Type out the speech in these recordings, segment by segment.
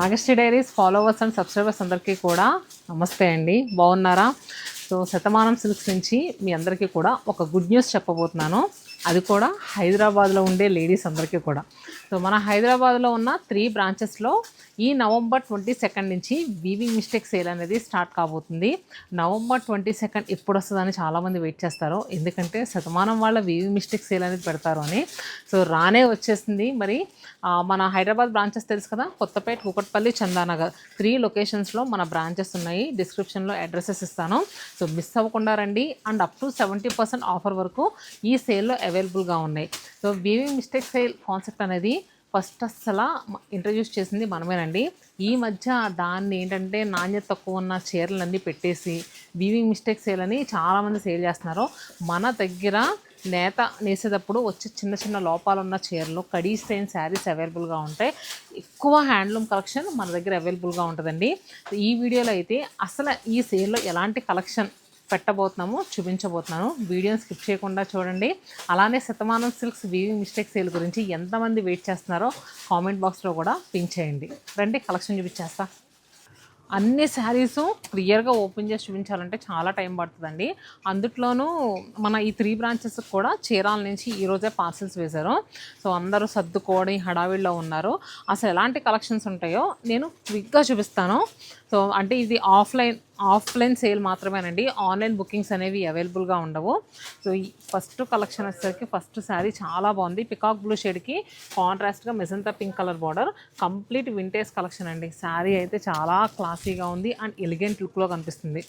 Nagashri diaries followers and subscribers అందరికీ కూడా నమస్తే అండి. బాగున్నారా? సో శతమానం సిల్క్స్ నుంచి మీ అందరికీ కూడా ఒక గుడ్ న్యూస్ చెప్పబోతున్నాను. అది కూడా హైదరాబాద్లో ఉండే లేడీస్ అందరికీ కూడా. సో మన హైదరాబాద్లో ఉన్న త్రీ బ్రాంచెస్లో ఈ నవంబర్ ట్వంటీ సెకండ్ నుంచి వీవింగ్ మిస్టేక్ సేల్ అనేది స్టార్ట్ కాబోతుంది. నవంబర్ ట్వంటీ సెకండ్ ఎప్పుడు వస్తుందని చాలామంది వెయిట్ చేస్తారు ఎందుకంటే శతమానం వాళ్ళ వీవింగ్ మిస్టేక్ సేల్ అనేది పెడతారు అని. సో రానే వచ్చేసింది. మరి మన హైదరాబాద్ బ్రాంచెస్ తెలుసు కదా? కొత్తపేట కుకట్పల్లి చందానగర్ త్రీ లొకేషన్స్లో మన బ్రాంచెస్ ఉన్నాయి. డిస్క్రిప్షన్లో అడ్రసెస్ ఇస్తాను. సో మిస్ అవ్వకుండా రండి. And up to seventy percent offer వరకు ఈ సేల్లో అవైలబుల్గా ఉన్నాయి. So weaving mistake sale concept అనేది ఫస్ట్ అసలు ఇంట్రడ్యూస్ చేసింది మనమేనండి. ఈ మధ్య దాన్ని ఏంటంటే నాణ్యత తక్కువ ఉన్న చీరలన్నీ పెట్టేసి వీవింగ్ మిస్టేక్ సేల్ అని చాలామంది సేల్ చేస్తున్నారు. మన దగ్గర నేత నేసేటప్పుడు వచ్చే చిన్న చిన్న లోపాలు ఉన్న చీరలు కడీ స్టైన్ శారీస్ అవైలబుల్గా ఉంటాయి. ఎక్కువ హ్యాండ్లూమ్ కలెక్షన్ మన దగ్గర అవైలబుల్గా ఉంటుందండి. ఈ వీడియోలో అయితే అసలు ఈ సేల్లో ఎలాంటి కలెక్షన్ పెట్టబోతున్నాము చూపించబోతున్నాను. వీడియోని స్కిప్ చేయకుండా చూడండి. అలానే Shatamanam silks weaving mistake sale గురించి ఎంతమంది వెయిట్ చేస్తున్నారో కామెంట్ బాక్స్లో కూడా పిన్ చేయండి. రండి కలెక్షన్ చూపించేస్తా. అన్ని శారీస్ క్లియర్గా ఓపెన్ చేసి చూపించాలంటే చాలా టైం పడుతుందండి. అందుట్లోనూ మన ఈ త్రీ బ్రాంచెస్ కూడా చీరాల నుంచి ఈరోజే పార్సల్స్ వేశారు. సో అందరూ సర్దుకోవడం హడావిడిలో ఉన్నారు. అసలు ఎలాంటి కలెక్షన్స్ ఉంటాయో నేను క్విక్గా చూపిస్తాను. సో అంటే ఇది ఆఫ్లైన్ ఆఫ్లైన్ సేల్ మాత్రమేనండి. ఆన్లైన్ బుకింగ్స్ అనేవి అవైలబుల్గా ఉండవు. సో ఈ ఫస్ట్ కలెక్షన్ వచ్చేసరికి ఫస్ట్ శారీ చాలా బాగుంది. పికాక్ బ్లూ షేడ్కి కాంట్రాస్ట్గా magenta pink colour border. Complete vintage collection అండి. శారీ అయితే చాలా క్లాసీగా ఉంది అండ్ ఎలిగెంట్ లుక్లో కనిపిస్తుంది.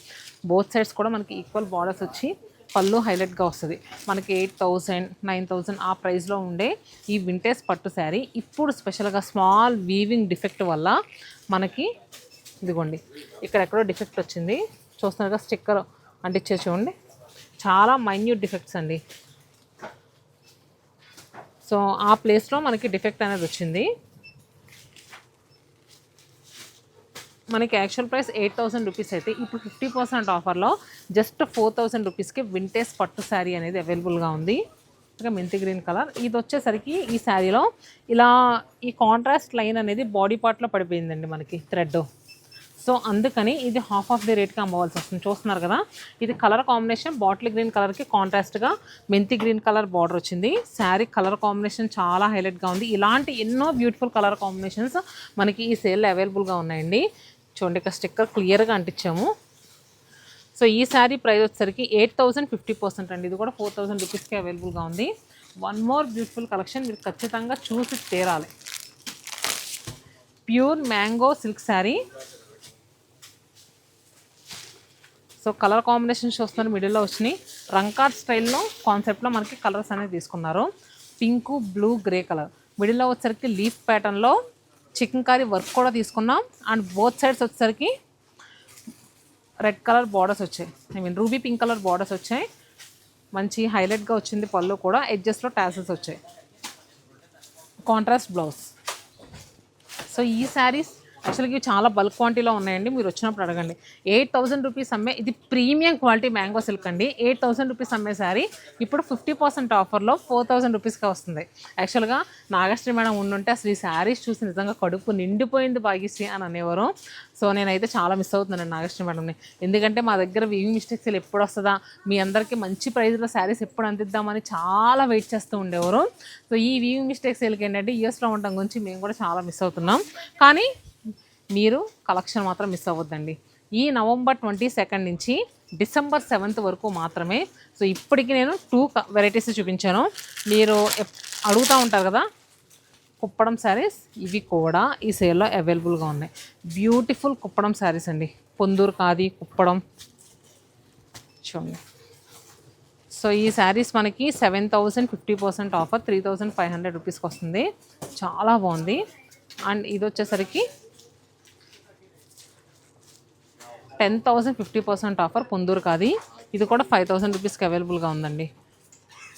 బోత్ సైడ్స్ కూడా మనకి ఈక్వల్ బార్డర్స్ వచ్చి పళ్ళు హైలైట్గా వస్తుంది. మనకి ఎయిట్ థౌజండ్ నైన్ థౌజండ్ ఆ ప్రైస్లో ఉండే ఈ వింటేజ్ పట్టు శారీ. ఇప్పుడు స్పెషల్గా స్మాల్ వీవింగ్ డిఫెక్ట్ వల్ల మనకి ఇదిగోండి. ఇక్కడెక్కడో డిఫెక్ట్ వచ్చింది. చూస్తున్నారుగా స్టిక్కర్ అంటించే చూడండి. చాలా మైన్యూట్ డిఫెక్ట్స్ అండి. సో ఆ ప్లేస్లో మనకి డిఫెక్ట్ అనేది వచ్చింది. మనకి actual price eight thousand rupees అయితే ఇప్పుడు ఫిఫ్టీ పర్సెంట్ ఆఫర్లో జస్ట్ ఫోర్ థౌసండ్ రూపీస్కి వింటేజ్ పట్టు శారీ అనేది అవైలబుల్గా ఉంది. ఇంకా మెంతి గ్రీన్ కలర్ ఇది వచ్చేసరికి ఈ శారీలో ఇలా ఈ కాంట్రాస్ట్ లైన్ అనేది బాడీ పార్ట్లో పడిపోయిందండి మనకి థ్రెడ్ సో అందుకని ఇది హాఫ్ ఆఫ్ ది రేట్కి అమ్మవలసి వస్తుంది. చూస్తున్నారు కదా? ఇది కలర్ కాంబినేషన్ బాటిల్ గ్రీన్ కలర్కి కాంట్రాస్ట్గా మెంతి గ్రీన్ కలర్ బార్డర్ వచ్చింది. శారీ కలర్ కాంబినేషన్ చాలా హైలైట్గా ఉంది. ఇలాంటి ఎన్నో బ్యూటిఫుల్ కలర్ కాంబినేషన్స్ మనకి ఈ సేల్లో అవైలబుల్గా ఉన్నాయండి. చూడండి ఇక్కడ స్టిక్కర్ క్లియర్గా అంటించాము. సో ఈ శారీ ప్రైస్ వచ్చేసరికి ఎయిట్ థౌసండ్ ఫిఫ్టీ పర్సెంట్ అండి. ఇది కూడా ఫోర్ థౌసండ్ రూపీస్కి అవైలబుల్గా ఉంది. వన్ మోర్ బ్యూటిఫుల్ కలెక్షన్ మీరు ఖచ్చితంగా చూసి తీరాలి. Pure mango silk sari so colour combination చూస్తున్నారు మిడిల్లో వచ్చినాయి. రంకార్ స్టైల్లో కాన్సెప్ట్లో మనకి కలర్స్ అనేవి తీసుకున్నారు. పింక్ బ్లూ గ్రే కలర్ మిడిల్లో వచ్చేసరికి లీఫ్ ప్యాటర్న్లో చికెన్ కర్రీ వర్క్ కూడా తీసుకున్నాం. అండ్ బోత్ సైడ్స్ వచ్చేసరికి రెడ్ కలర్ బార్డర్స్ వచ్చాయి. I mean ruby pink colour borders వచ్చాయి. మంచి హైలైట్గా వచ్చింది పళ్ళు కూడా. ఎడ్జెస్లో ట్యాసెస్ వచ్చాయి. కాంట్రాస్ట్ బ్లౌజ్ సో ఈ శారీస్ యాక్చువల్గా ఇవి చాలా బల్క్ క్వాంటిటీలో ఉన్నాయండి. మీరు వచ్చినప్పుడు అడగండి. ఎయిట్ థౌసండ్ రూపీస్ అమ్మే ఇది ప్రీమియం క్వాలిటీ మ్యాంగో సిల్క్ అండి. ఎయిట్ థౌసండ్ రూపీస్ అమ్మే శారీ ఇప్పుడు ఫిఫ్టీ పర్సెంట్ ఆఫర్లో ఫోర్ థౌసండ్ రూపీస్కి వస్తుంది. యాక్చువల్గా నాగశ్రీ మేడం ఉండుంటే అసలు ఈ శారీస్ చూసి నిజంగా కడుపు నిండిపోయింది బాగిసి అని అనేవారు. సో నేనైతే చాలా మిస్ అవుతున్నాను నాగశ్రీ మేడంని. ఎందుకంటే మా దగ్గర వీవింగ్ మిస్టేక్స్ ఎప్పుడు వస్తుందా? మీ అందరికీ మంచి ప్రైస్లో శారీస్ ఎప్పుడు అందిద్దామని చాలా వెయిట్ చేస్తూ ఉండేవారు. సో ఈ వీవింగ్ మిస్టేక్స్ సేల్కి ఏంటంటే యూఎస్లో ఉండడం గురించి మేము కూడా చాలా మిస్ అవుతున్నాం. కానీ మీరు కలెక్షన్ మాత్రం మిస్ అవ్వద్దండి. ఈ నవంబర్ ట్వంటీ సెకండ్ నుంచి డిసెంబర్ సెవెంత్ వరకు మాత్రమే. సో ఇప్పటికి నేను టూ వెరైటీస్ చూపించాను. మీరు అడుగుతూ ఉంటారు కదా కుప్పడం శారీస్ ఇవి కూడా ఈ సేల్లో అవైలబుల్గా ఉన్నాయి. బ్యూటిఫుల్ కుప్పడం శారీస్ అండి. పొందూరు కాది కుప్పడం. చూడండి. సో ఈ శారీస్ మనకి seven thousand fifty percent offer three thousand five hundred రూపీస్కి వస్తుంది. చాలా బాగుంది. అండ్ ఇది వచ్చేసరికి ten thousand fifty percent offer Ponduru khadi ఇది కూడా ఫైవ్ థౌసండ్ రూపీస్కి అవైలబుల్గా ఉందండి.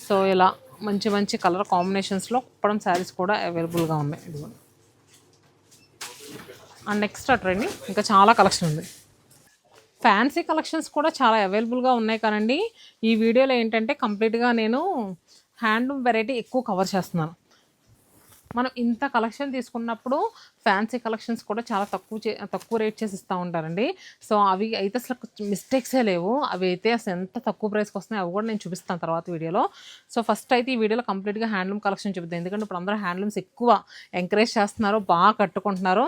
సో ఇలా మంచి మంచి కలర్ కాంబినేషన్స్లో కుప్పడం శారీస్ కూడా అవైలబుల్గా ఉన్నాయి. ఇదిగో. అండ్ నెక్స్ట్ అట్రండి ఇంకా చాలా కలెక్షన్ ఉంది. ఫ్యాన్సీ కలెక్షన్స్ కూడా చాలా అవైలబుల్గా ఉన్నాయి కానండి. ఈ వీడియోలో ఏంటంటే కంప్లీట్గా నేను హ్యాండ్లూమ్ వెరైటీ ఎక్కువ కవర్ చేస్తున్నాను. మనం ఇంత కలెక్షన్ తీసుకున్నప్పుడు ఫ్యాన్సీ కలెక్షన్స్ కూడా చాలా తక్కువ చే తక్కువ రేట్ చేసి ఇస్తూ ఉంటారండి. సో అవి అయితే అసలు మిస్టేక్సే లేవు. అవి అయితే అసలు ఎంత తక్కువ ప్రైస్కి వస్తున్నాయి అవి కూడా నేను చూపిస్తాను తర్వాత వీడియోలో. సో ఫస్ట్ అయితే ఈ వీడియోలో కంప్లీట్గా హ్యాండ్లూమ్ కలెక్షన్ చూపిద్దాం. ఎందుకంటే ఇప్పుడు అందరూ హ్యాండ్లూమ్స్ ఎక్కువ ఎంకరేజ్ చేస్తున్నారు బాగా కట్టుకుంటున్నారు.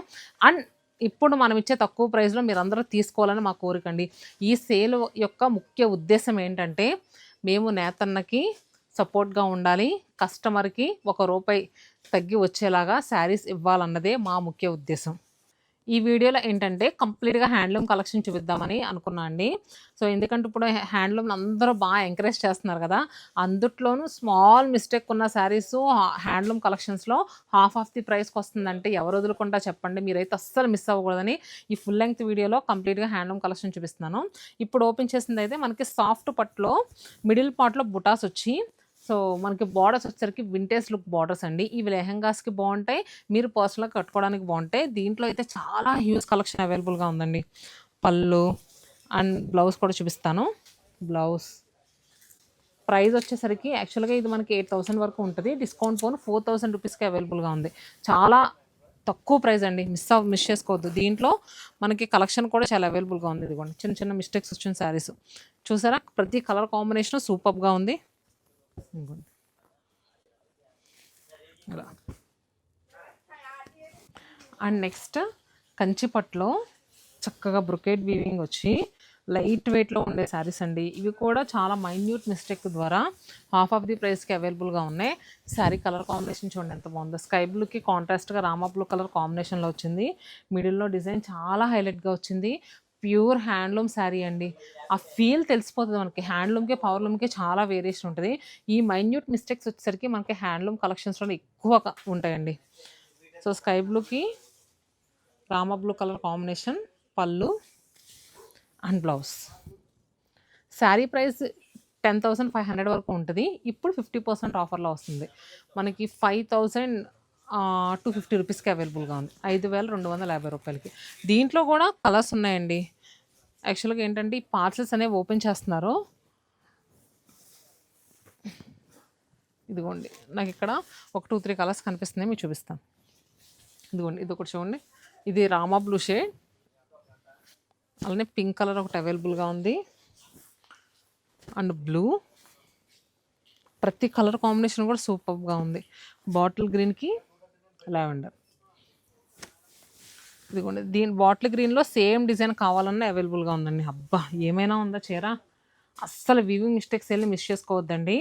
అండ్ ఇప్పుడు మనం ఇచ్చే తక్కువ ప్రైస్లో మీరందరూ తీసుకోవాలని మా కోరిక అండి. ఈ సేల్ యొక్క ముఖ్య ఉద్దేశం ఏంటంటే మేము నేతన్నకి సపోర్ట్గా ఉండాలి. కస్టమర్కి ఒక రూపాయి తగ్గి వచ్చేలాగా శారీస్ ఇవ్వాలన్నదే మా ముఖ్య ఉద్దేశం. ఈ వీడియోలో ఏంటంటే కంప్లీట్గా హ్యాండ్లూమ్ కలెక్షన్ చూపిద్దామని అనుకున్నా అండి. సో ఎందుకంటే ఇప్పుడు హ్యాండ్లూమ్ అందరూ బాగా ఎంకరేజ్ చేస్తున్నారు కదా అందుట్లోనూ స్మాల్ మిస్టేక్ ఉన్న శారీస్ హ్యాండ్లూమ్ కలెక్షన్స్లో హాఫ్ ఆఫ్ ది ప్రైస్కి వస్తుందంటే ఎవరు వదులుకుంటా చెప్పండి. మీరైతే అస్సలు మిస్ అవ్వకూడదని ఈ ఫుల్ లెంగ్త్ వీడియోలో కంప్లీట్గా హ్యాండ్లూమ్ కలెక్షన్ చూపిస్తున్నాను. ఇప్పుడు ఓపెన్ చేసింది అయితే మనకి సాఫ్ట్ పట్లో మిడిల్ పార్ట్లో బుటాస్ వచ్చి సో మనకి బార్డర్స్ వచ్చేసరికి వింటేజ్ లుక్ బార్డర్స్ అండి. ఇవి లెహంగాస్కి బాగుంటాయి. మీరు పర్సనల్గా కట్టుకోవడానికి బాగుంటాయి. దీంట్లో అయితే చాలా హ్యూజ్ కలెక్షన్ అవైలబుల్గా ఉందండి. పళ్ళు అండ్ బ్లౌజ్ కూడా చూపిస్తాను. బ్లౌజ్ ప్రైస్ వచ్చేసరికి యాక్చువల్గా ఇది మనకి ఎయిట్ థౌసండ్ వరకు ఉంటుంది. డిస్కౌంట్ ఫోన్ ఫోర్ థౌసండ్ రూపీస్కి అవైలబుల్గా ఉంది. చాలా తక్కువ ప్రైస్ అండి. మిస్ అవ్ మిస్ చేసుకోవద్దు. దీంట్లో మనకి కలెక్షన్ కూడా చాలా అవైలబుల్గా ఉంది. ఇదిగోండి. చిన్న చిన్న మిస్టేక్స్ వచ్చిన శారీస్ చూసారా? ప్రతి కలర్ కాంబినేషన్ సూపర్గా ఉంది. ఇదిగోండి. ఇలా అండ్ నెక్స్ట్ కంచిపట్లో చక్కగా బ్రొకేట్ వీవింగ్ వచ్చి లైట్ వెయిట్లో ఉండే శారీస్ అండి. ఇవి కూడా చాలా మైన్యూట్ మిస్టేక్ ద్వారా హాఫ్ ఆఫ్ ది ప్రైస్కి అవైలబుల్గా ఉన్నాయి. శారీ కలర్ కాంబినేషన్ చూడండి ఎంత బాగుందో. స్కై బ్లూకి కాంట్రాస్ట్గా రామా బ్లూ కలర్ కాంబినేషన్లో వచ్చింది. మిడిల్లో డిజైన్ చాలా హైలైట్గా వచ్చింది. ప్యూర్ హ్యాండ్లూమ్ శారీ అండి. ఆ ఫీల్ తెలిసిపోతుంది మనకి. హ్యాండ్లూమ్కి పవర్లూమ్కి చాలా వేరియేషన్ ఉంటుంది. ఈ మైన్యూట్ మిస్టేక్స్ వచ్చేసరికి మనకి హ్యాండ్లూమ్ కలెక్షన్స్లో ఎక్కువ ఉంటాయండి. సో స్కై బ్లూకి రామ బ్లూ కలర్ కాంబినేషన్ పళ్ళు and blouse. Sari price ten thousand five hundred వరకు ఉంటుంది. ఇప్పుడు ఫిఫ్టీ పర్సెంట్ ఆఫర్లో వస్తుంది. మనకి ఫైవ్ థౌజండ్ టూ ఫిఫ్టీ రూపీస్కి అవైలబుల్గా ఉంది. ఐదు వేల రెండు వందల యాభై రూపాయలకి. దీంట్లో కూడా కలర్స్ ఉన్నాయండి. యాక్చువల్గా ఏంటంటే ఈ పార్సల్స్ అనేవి ఓపెన్ చేస్తున్నారు. ఇదిగోండి నాకు ఇక్కడ ఒక టూ త్రీ కలర్స్ కనిపిస్తున్నాయి మీకు చూపిస్తాను. ఇదిగోండి ఇది ఒకటి చూడండి. ఇది రామా బ్లూ షేడ్. అలానే పింక్ కలర్ ఒకటి అవైలబుల్గా ఉంది. And blue. ప్రతి కలర్ కాంబినేషన్ కూడా సూపర్గా ఉంది. బాటిల్ గ్రీన్కి లావెండర్. ఇదిగోండి దీని బాటిల్ గ్రీన్లో సేమ్ డిజైన్ కావాలన్నా అవైలబుల్గా ఉందండి. అబ్బా ఏమైనా ఉందా చీర? అస్సలు వివింగ్ మిస్టేక్స్ వెళ్ళి మిస్ చేసుకోవద్దండి.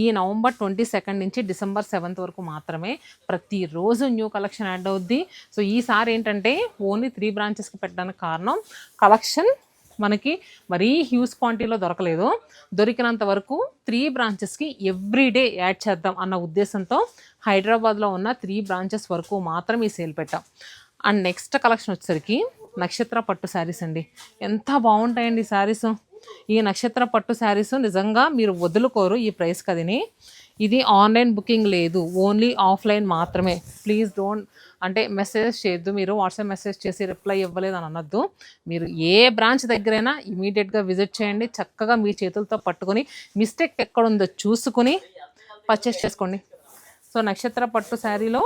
ఈ నవంబర్ ట్వంటీ సెకండ్ నుంచి డిసెంబర్ సెవెంత్ వరకు మాత్రమే ప్రతిరోజు న్యూ కలెక్షన్ యాడ్ అవుద్ది. సో ఈసారి ఏంటంటే ఓన్లీ త్రీ బ్రాంచెస్కి పెట్టడానికి కారణం కలెక్షన్ మనకి మరీ హ్యూజ్ క్వాంటిటీలో దొరకలేదు. దొరికినంత వరకు త్రీ బ్రాంచెస్కి ఎవ్రీడే యాడ్ చేద్దాం అన్న ఉద్దేశంతో హైదరాబాద్లో ఉన్న త్రీ బ్రాంచెస్ వరకు మాత్రం ఈ సేల్ పెట్టాం. అండ్ నెక్స్ట్ కలెక్షన్ వచ్చేసరికి నక్షత్ర పట్టు శారీస్ అండి. ఎంత బాగుంటాయండి శారీస్. ఈ నక్షత్ర పట్టు శారీస్ నిజంగా మీరు వదులుకోరు ఈ ప్రైస్ కదిని. ఇది ఆన్లైన్ బుకింగ్ లేదు ఓన్లీ ఆఫ్లైన్ మాత్రమే. ప్లీజ్ డోంట్ అంటే మెసేజ్ చేయొద్దు మీరు వాట్సాప్ మెసేజ్ చేసి రిప్లై ఇవ్వలేదు అని అనొద్దు. మీరు ఏ బ్రాంచ్ దగ్గరైనా ఇమీడియట్గా విజిట్ చేయండి చక్కగా మీ చేతులతో పట్టుకొని మిస్టేక్ ఎక్కడుందో చూసుకుని పర్చేస్ చేసుకోండి. సో నక్షత్ర పట్టు శారీలో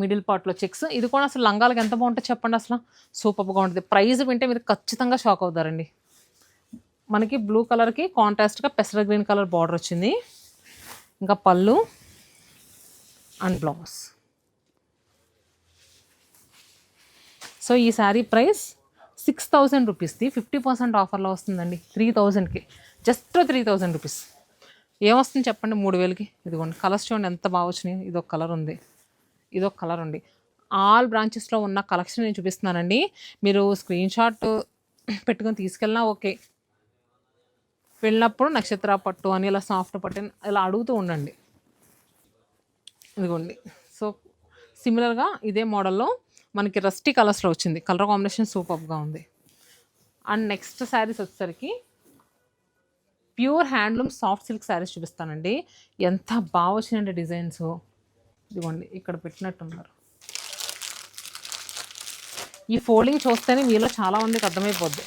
మిడిల్ పార్ట్లో చెక్స్. ఇది కూడా అసలు లంగాలకు ఎంత బాగుంటుంది చెప్పండి అసలు. సూపర్గా ఉంటుంది. ప్రైస్ వింటే మీరు ఖచ్చితంగా షాక్ అవుతారండి. మనకి బ్లూ కలర్కి కాంట్రాస్ట్గా పెసర గ్రీన్ కలర్ బార్డర్ వచ్చింది. ఇంకా పళ్ళు అండ్ బ్లౌజ్ సో ఈ శారీ ప్రైస్ సిక్స్ థౌజండ్ రూపీస్ది ఫిఫ్టీ పర్సెంట్ ఆఫర్లో వస్తుందండి. త్రీ థౌజండ్కి జస్ట్ త్రీ థౌజండ్ రూపీస్ ఏమొస్తుంది చెప్పండి? మూడు వేలకి. ఇదిగోండి. కలర్స్ చూడండి ఎంత బాగా వచ్చినాయి. ఇది ఒక కలర్ ఉంది. ఇదొక కలర్ అండి. ఆల్ బ్రాంచెస్లో ఉన్న కలెక్షన్ నేను చూపిస్తున్నానండి. మీరు స్క్రీన్ షాట్ పెట్టుకొని తీసుకెళ్ళినా ఓకే. వెళ్ళినప్పుడు నక్షత్ర పట్టు అని ఇలా సాఫ్ట్ పట్టు అని ఇలా అడుగుతూ ఉండండి. ఇదిగోండి. సో సిమిలర్గా ఇదే మోడల్లో మనకి రస్టీ కలర్స్లో వచ్చింది. కలర్ కాంబినేషన్ సూపర్గా ఉంది. అండ్ నెక్స్ట్ శారీస్ వచ్చేసరికి pure handloom soft silk saris చూపిస్తానండి. ఎంత బాగా వచ్చినాయండి డిజైన్స్. ఇదిగోండి ఇక్కడ పెట్టినట్టున్నారు. ఈ ఫోల్డింగ్ చూస్తేనే మీలో చాలామందికి అర్థమైపోద్ది.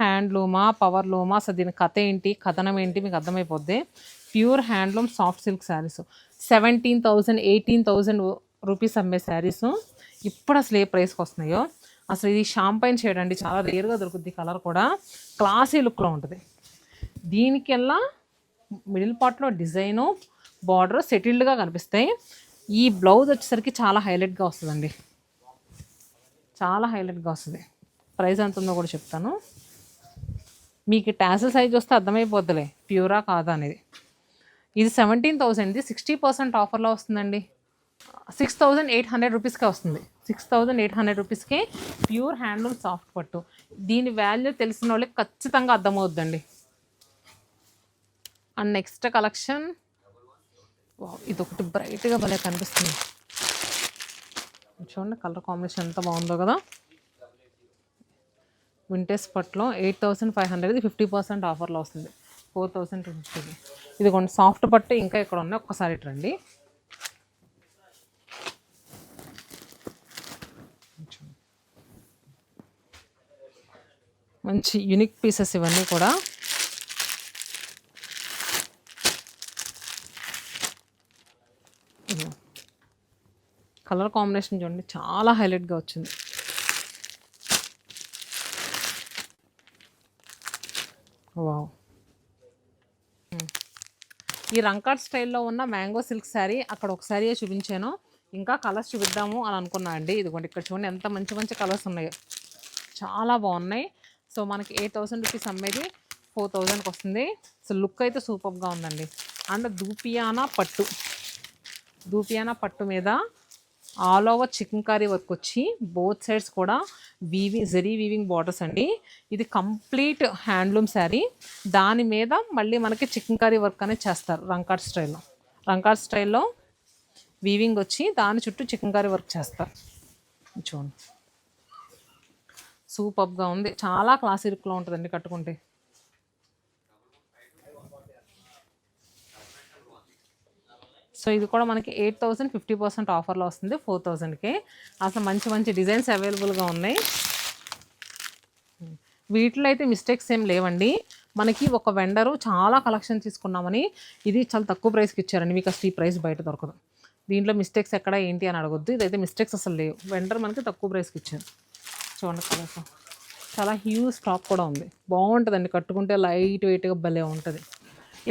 హ్యాండ్లూమా పవర్లూమా అసలు దీని కథ ఏంటి కథనం ఏంటి మీకు అర్థమైపోద్ది. Pure handloom soft silk saris. Seventeen thousand eighteen thousand rupees అమ్మే శారీస్. ఇప్పుడు అసలు ఏ ప్రైస్కి వస్తున్నాయో? అసలు ఇది షాంపైన్ షేడ్ అండి చాలా రేర్గా దొరుకుద్ది కలర్ కూడా. క్లాసీ లుక్లో ఉంటుంది. దీనికెల్లా మిడిల్ పార్ట్లో డిజైను బార్డర్ సెటిల్డ్గా కనిపిస్తాయి. ఈ బ్లౌజ్ వచ్చేసరికి చాలా హైలైట్గా వస్తుందండి. చాలా హైలైట్గా వస్తుంది. ప్రైస్ ఎంత ఉందో కూడా చెప్తాను. మీకు ట్యాసల్ సైజ్ వస్తే అర్థమైపోద్దిలే. ప్యూరా కాదా అనేది. ఇది సెవెంటీన్ థౌసండ్ది సిక్స్టీ పర్సెంట్ ఆఫర్లో వస్తుందండి. సిక్స్ థౌజండ్ ఎయిట్ హండ్రెడ్ రూపీస్కే వస్తుంది. సిక్స్ థౌజండ్ ఎయిట్ హండ్రెడ్ రూపీస్కే ప్యూర్ హ్యాండ్లూమ్ సాఫ్ట్ పట్టు. దీని వాల్యూ తెలిసిన వాళ్ళకి ఖచ్చితంగా అర్థమవుద్దండి. And next collection. ఇది ఒకటి బ్రైట్గా భలే కనిపిస్తుంది. చూడండి కలర్ కాంబినేషన్ ఎంత బాగుందో కదా. Vintage పట్లో eight thousand five hundred fifty percent ఆఫర్లో వస్తుంది. ఫోర్ థౌసండ్ టూ ఫిఫ్టీకి ఇది కొన్ని సాఫ్ట్ పట్టు ఇంకా ఇక్కడ ఉన్నాయి. ఒక్కసారి ఇటు రండి. మంచి యునిక్ పీసెస్ ఇవన్నీ కూడా. కలర్ కాంబినేషన్ చూడండి చాలా హైలైట్గా వచ్చింది. వావ్. ఈ రంకాట్ స్టైల్లో ఉన్న మ్యాంగో సిల్క్ శారీ అక్కడ ఒక శారీ చూపించాను. ఇంకా కలర్స్ చూపిద్దాము అని అనుకున్నా అండి. ఇదిగోండి ఇక్కడ చూడండి ఎంత మంచి మంచి కలర్స్ ఉన్నాయో. చాలా బాగున్నాయి. సో మనకి ఎయిట్ థౌసండ్ రూపీస్ అమ్మేది ఫోర్ థౌజండ్కి వస్తుంది. సో లుక్ అయితే సూపర్గా ఉందండి. అండ్ దూపియానా పట్టు. దూపియానా పట్టు మీద all over chikankari work వచ్చి బోత్ సైడ్స్ కూడా వీవింగ్ జరీ వీవింగ్ బార్డర్స్ అండి. ఇది కంప్లీట్ హ్యాండ్లూమ్ శారీ. దాని మీద మళ్ళీ మనకి చికెన్ కర్రీ వర్క్ అనేది చేస్తారు రంకాట్ స్టైల్లో. రంకాట్ స్టైల్లో వీవింగ్ వచ్చి దాని చుట్టూ చికెన్ కర్రీ వర్క్ చేస్తారు. చూడండి. సూపర్గా ఉంది. చాలా క్లాస్ లుక్లో ఉంటుందండి కట్టుకుంటే. సో ఇది కూడా మనకి ఎయిట్ థౌసండ్ ఫిఫ్టీ పర్సెంట్ ఆఫర్లో వస్తుంది ఫోర్ థౌజండ్కి అసలు మంచి మంచి డిజైన్స్ అవైలబుల్గా ఉన్నాయి. వీటిలో అయితే మిస్టేక్స్ ఏం లేవండి. మనకి ఒక వెండరు చాలా కలెక్షన్ తీసుకున్నామని ఇది చాలా తక్కువ ప్రైస్కి ఇచ్చారండి మీకు అసలు ఈ ప్రైస్ బయట దొరకదు. దీంట్లో మిస్టేక్స్ ఎక్కడ ఏంటి అని అడగొద్దు ఇదైతే మిస్టేక్స్ అసలు లేవు. వెండర్ మనకి తక్కువ ప్రైస్కి ఇచ్చారు. చూడండి కలర్స్ చాలా హ్యూజ్ టాప్ కూడా ఉంది. బాగుంటుందండి కట్టుకుంటే లైట్ వెయిట్గా భలే ఉంటుంది.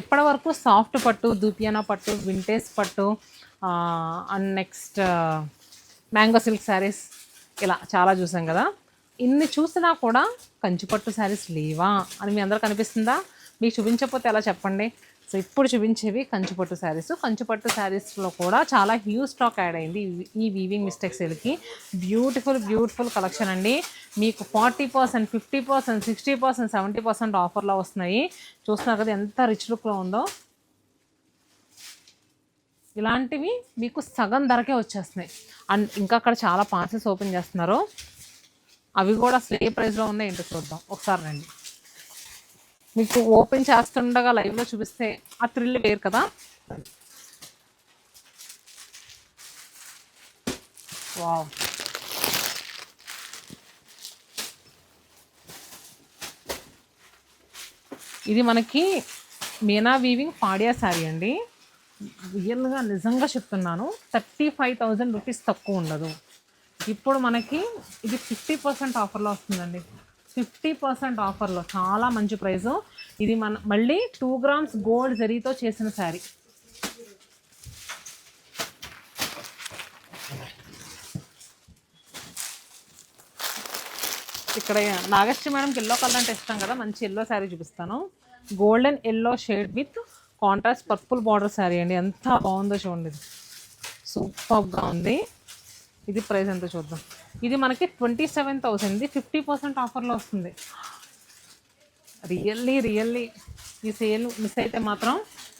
ఇప్పటి వరకు సాఫ్ట్ పట్టు దూపియానా పట్టు వింటేజ్ పట్టు and next mango silk saris ఇలా చాలా చూసాం కదా. ఇన్ని చూసినా కూడా కంచిపట్టు శారీస్ లేవా అని మీ అందరికి అనిపిస్తుందా? మీకు చూపించకపోతే ఎలా చెప్పండి? సో ఇప్పుడు చూపించేవి కంచిపట్టు శారీస్. కంచిపట్టు శారీస్లో కూడా చాలా హ్యూజ్ స్టాక్ యాడ్ అయింది ఈ- వీవింగ్ మిస్టేక్స్ వీళ్ళకి. బ్యూటిఫుల్ బ్యూటిఫుల్ కలెక్షన్ అండి. మీకు forty percent fifty percent sixty percent seventy percent ఆఫర్లో వస్తున్నాయి. చూస్తున్నారు కదా ఎంత రిచ్ లుక్లో ఉందో. ఇలాంటివి మీకు సగం ధరకే వచ్చేస్తున్నాయి. అండ్ ఇంకా అక్కడ చాలా పార్సెల్స్ ఓపెన్ చేస్తున్నారు. అవి కూడా అసలు ఏ ప్రైస్లో ఉన్నాయి. ఏంటో చూద్దాం. ఒకసారి రండి. మీకు ఓపెన్ చేస్తుండగా లైవ్లో చూపిస్తే ఆ థ్రిల్ వేరు కదా. వావ్. ఇది మనకి మీనా వీవింగ్ పాడియా శారీ అండి. రియల్గా నిజంగా చెప్తున్నాను థర్టీ ఫైవ్ థౌజండ్ రూపీస్ తక్కువ ఉండదు. ఇప్పుడు మనకి ఇది ఫిఫ్టీ పర్సెంట్ ఆఫర్లో వస్తుందండి. ఫిఫ్టీ పర్సెంట్ ఆఫర్లో. చాలా మంచి ప్రైస్ ఇది మన మళ్ళీ టూ గ్రామ్స్ గోల్డ్ జరీతో చేసిన శారీ. ఇక్కడ నాగశ్రీ మేడంకి ఎల్లో కలర్ అంటే ఇష్టం కదా మంచి ఎల్లో శారీ చూపిస్తాను. Golden yellow shade with contrast purple border sari అండి. ఎంత బాగుందో చూడండి. సూపర్గా ఉంది. ఇది ప్రైస్ ఎంతో చూద్దాం. ఇది మనకి ట్వంటీ సెవెన్ థౌసండ్ది ఫిఫ్టీ పర్సెంట్ ఆఫర్లో వస్తుంది. Really really. ఈ సేల్ మిస్ అయితే మాత్రం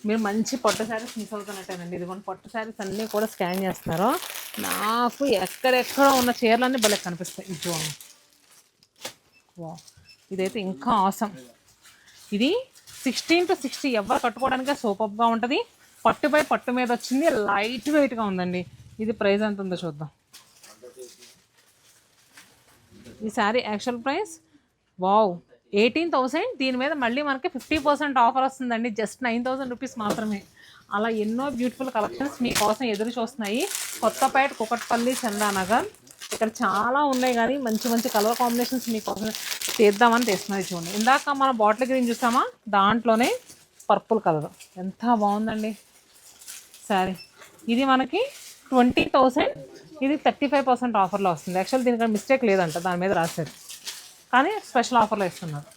మీరు మంచి పట్టు శారీస్ మిస్ అవుతున్నట్టేనండి. ఇదిగోండి పట్టు శారీస్ అన్నీ కూడా స్కాన్ చేస్తున్నారు నాకు ఎక్కడెక్కడ ఉన్న చీరలన్నీ భలే కనిపిస్తాయి. ఇది చూడండి వా ఇదైతే ఇంకా ఆసం ఇది సిక్స్టీన్ టు సిక్స్టీ ఎవరు కట్టుకోవడానికే సూపర్గా ఉంటుంది. పట్టుపై పట్టు మీద వచ్చింది. లైట్ వెయిట్గా ఉందండి. ఇది ప్రైస్ ఎంత ఉందో చూద్దాం. ఈ sari actual price? Wow. Eighteen thousand? దీని మీద మళ్ళీ మనకి ఫిఫ్టీ పర్సెంట్ ఆఫర్ వస్తుందండి. జస్ట్ నైన్ థౌసండ్ రూపీస్ మాత్రమే. అలా ఎన్నో బ్యూటిఫుల్ కలెక్షన్స్ మీకోసం ఎదురు చూస్తున్నాయి. కొత్తపేట కుకట్పల్లి చందానగర్. ఇక్కడ చాలా ఉన్నాయి కానీ మంచి మంచి కలర్ కాంబినేషన్స్ మీకోసం తీద్దామని తెస్తున్నాయి చూడండి. ఇందాక మన బాటిల్ గ్రీన్ చూసామా? దాంట్లోనే పర్పుల్ కలర్. ఎంత బాగుందండి సరే ఇది మనకి ట్వంటీ థౌసండ్ ఇది థర్టీ ఫైవ్ పర్సెంట్ ఆఫర్లో వస్తుంది. యాక్చువల్ దీనికి మిస్టేక్ లేదంట దాని మీద రాసేది కానీ స్పెషల్ ఆఫర్లో ఇస్తున్నారు.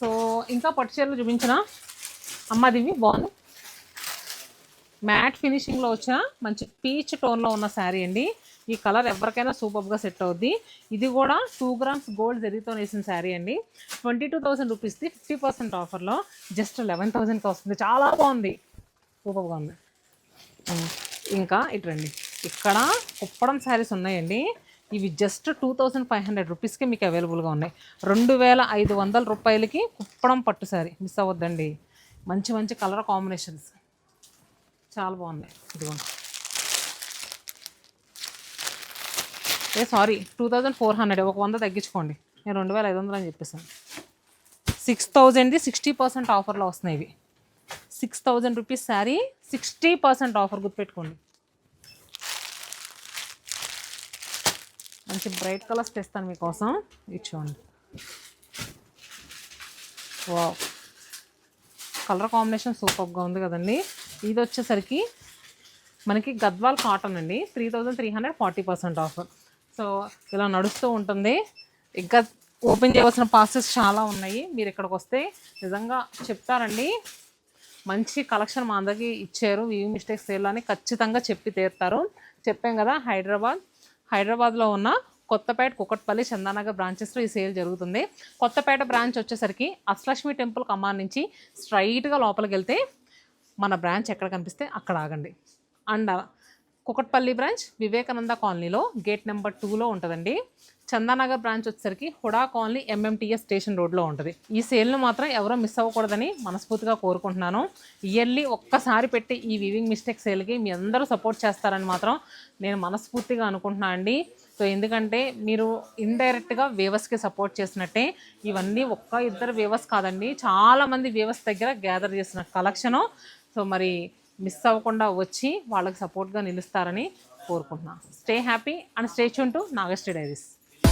సో ఇంకా పట్టు చీరలు చూపించిన అమ్మది బాగుంది. మ్యాట్ ఫినిషింగ్లో వచ్చిన మంచి పీచ్ టోన్లో ఉన్న శారీ అండి. ఈ కలర్ ఎవరికైనా సూపర్గా సెట్ అవుద్ది. ఇది కూడా టూ గ్రామ్స్ గోల్డ్ జరిగితో వేసిన శారీ అండి. ట్వంటీ టూ థౌసండ్ రూపీస్ది ఫిఫ్టీ పర్సెంట్ ఆఫర్లో జస్ట్ లెవెన్ థౌసండ్కి వస్తుంది. చాలా బాగుంది. సూపర్గా ఉంది. ఇంకా ఇటు రండి. ఇక్కడ కుప్పడం శారీస్ ఉన్నాయండి. ఇవి just two thousand five hundred రూపీస్కి మీకు అవైలబుల్గా ఉన్నాయి. రెండు వేల ఐదు వందల రూపాయలకి కుప్పడం పట్టు శారీ. మిస్ అవ్వద్దండి. మంచి మంచి కలర్ కాంబినేషన్స్ చాలా బాగున్నాయి. ఇదిగోండి. ఏ sari two thousand four hundred ఒక వంద తగ్గించుకోండి. నేను రెండు వేల ఐదు వందలు అని చెప్పేసాను సిక్స్ థౌజండ్ది సిక్స్టీ పర్సెంట్ ఆఫర్లో వస్తున్నాయి ఇవి. Six thousand rupees sari sixty percent offer గుర్తుపెట్టుకోండి. మంచి బ్రైట్ కలర్స్ తెస్తాను మీకోసం. ఇచ్చుకోండి వా కలర్ కాంబినేషన్ సూపర్గా ఉంది కదండి. ఇది వచ్చేసరికి మనకి గద్వాల్ కాటన్ అండి. Three thousand three hundred forty percent offer. So ఇలా నడుస్తూ ఉంటుంది. ఇంకా ఓపెన్ చేయవలసిన పాసెస్ చాలా ఉన్నాయి. మీరు ఇక్కడికి వస్తే నిజంగా చెప్తారండి. మంచి కలెక్షన్ మా అందరికి ఇచ్చారు. వ్యూ మిస్టేక్స్ సేల్ అని ఖచ్చితంగా చెప్పి తీరుతారు. చెప్పాం కదా హైదరాబాద్. హైదరాబాద్లో ఉన్న కొత్తపేట కుకట్పల్లి చందానగర్ బ్రాంచెస్లో ఈ సేల్ జరుగుతుంది. కొత్తపేట బ్రాంచ్ వచ్చేసరికి అష్టలక్ష్మి టెంపుల్ కమాన్ నుంచి స్ట్రైట్గా లోపలికి వెళ్తే మన బ్రాంచ్ ఎక్కడ కనిపిస్తే అక్కడ ఆగండి. అండ్ కుకట్పల్లి బ్రాంచ్ వివేకానంద కాలనీలో గేట్ నెంబర్ టూలో ఉంటుందండి. చందానగర్ బ్రాంచ్ వచ్చేసరికి హుడా కాలనీ ఎంఎంటీఎస్ స్టేషన్ రోడ్లో ఉంటుంది. ఈ సేల్ను మాత్రం ఎవరో మిస్ అవ్వకూడదని మనస్ఫూర్తిగా కోరుకుంటున్నాను. ఇయర్లీ ఒక్కసారి పెట్టి ఈ వివింగ్ మిస్టేక్ సేల్కి మీ అందరూ సపోర్ట్ చేస్తారని మాత్రం నేను మనస్ఫూర్తిగా అనుకుంటున్నాను అండి. సో ఎందుకంటే మీరు ఇండైరెక్ట్గా వేవర్స్కి సపోర్ట్ చేసినట్టే ఇవన్నీ ఒక్క ఇద్దరు వేవర్స్ కాదండి చాలామంది వేవర్స్ దగ్గర గ్యాదర్ చేసిన కలెక్షను సో మరి మిస్ అవ్వకుండా వచ్చి వాళ్ళకి సపోర్ట్గా నిలుస్తారని కోరుకుంటున్నాను స్టే హ్యాపీ అండ్ స్టే చూంటూ నాగశ్రీ డైరీస్